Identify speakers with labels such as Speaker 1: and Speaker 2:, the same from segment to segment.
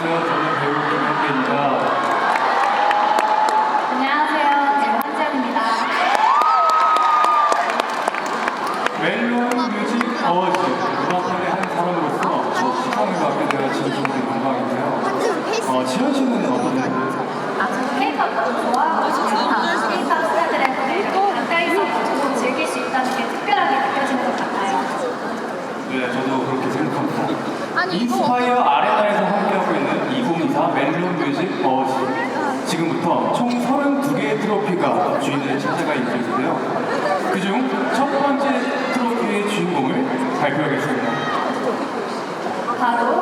Speaker 1: 안녕하세요. 저는 배우 김현빈입니다.
Speaker 2: 안녕하세요. 제환장입니다
Speaker 1: 멜론 뮤직 어워즈 음악하게 한 사람으로서 어, 수상을 받게 되어 진심으로 영광인데요. 어, 지현 씨는 어떤 아,
Speaker 2: 저는 케이팝 너무 좋아하고 싶다. 케이팝 스타들의 무대를 가까이서 보고 즐길 수 있다는 게 특별하게 느껴지는 것 같아요.
Speaker 1: 네, 저도 그렇게 생각합니다. 인스파이어 뮤직 어워즈. 지금부터 총 32개의 트로피가 주인을 찾아가 있는데요. 그중 첫 번째 트로피의 주인공을 발표하겠습니다.
Speaker 2: 바로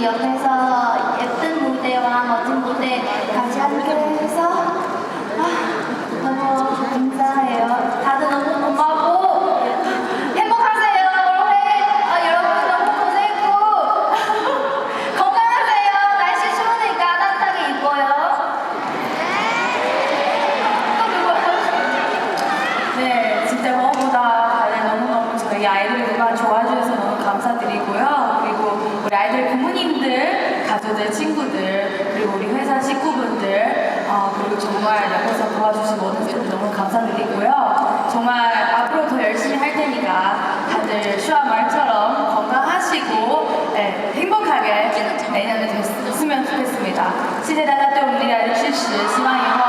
Speaker 3: 이 옆에서 예쁜 무대와 멋진 무대 같이 함께해서 아, 너무 감사해요. 다들 너무 고마워. 행복하세요. 올해 어, 여러분 너무 고생했고 건강하세요. 날씨 추우니까 따뜻하게 입어요.
Speaker 2: 또 누구요? 네, 진짜 무엇보다 다들 너무너무 저희 아이들 음악 좋아해 주셔서 너무 감사드리고요. 그리고 우리 아이들 부모님들, 가족들, 친구들, 그리고 우리 회사 식구분들, 어, 그리고 정말 옆에서 도와주신 모든 분들 너무 감사드리고요. 정말 앞으로 더 열심히 할 테니까 다들 슈아 말처럼 건강하시고 네, 행복하게 내년에 됐으면 좋겠습니다. 谢谢大家对我们的爱的支持，希望以后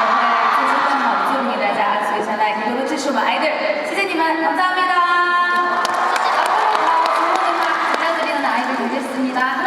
Speaker 2: 也会做出更好的 둘,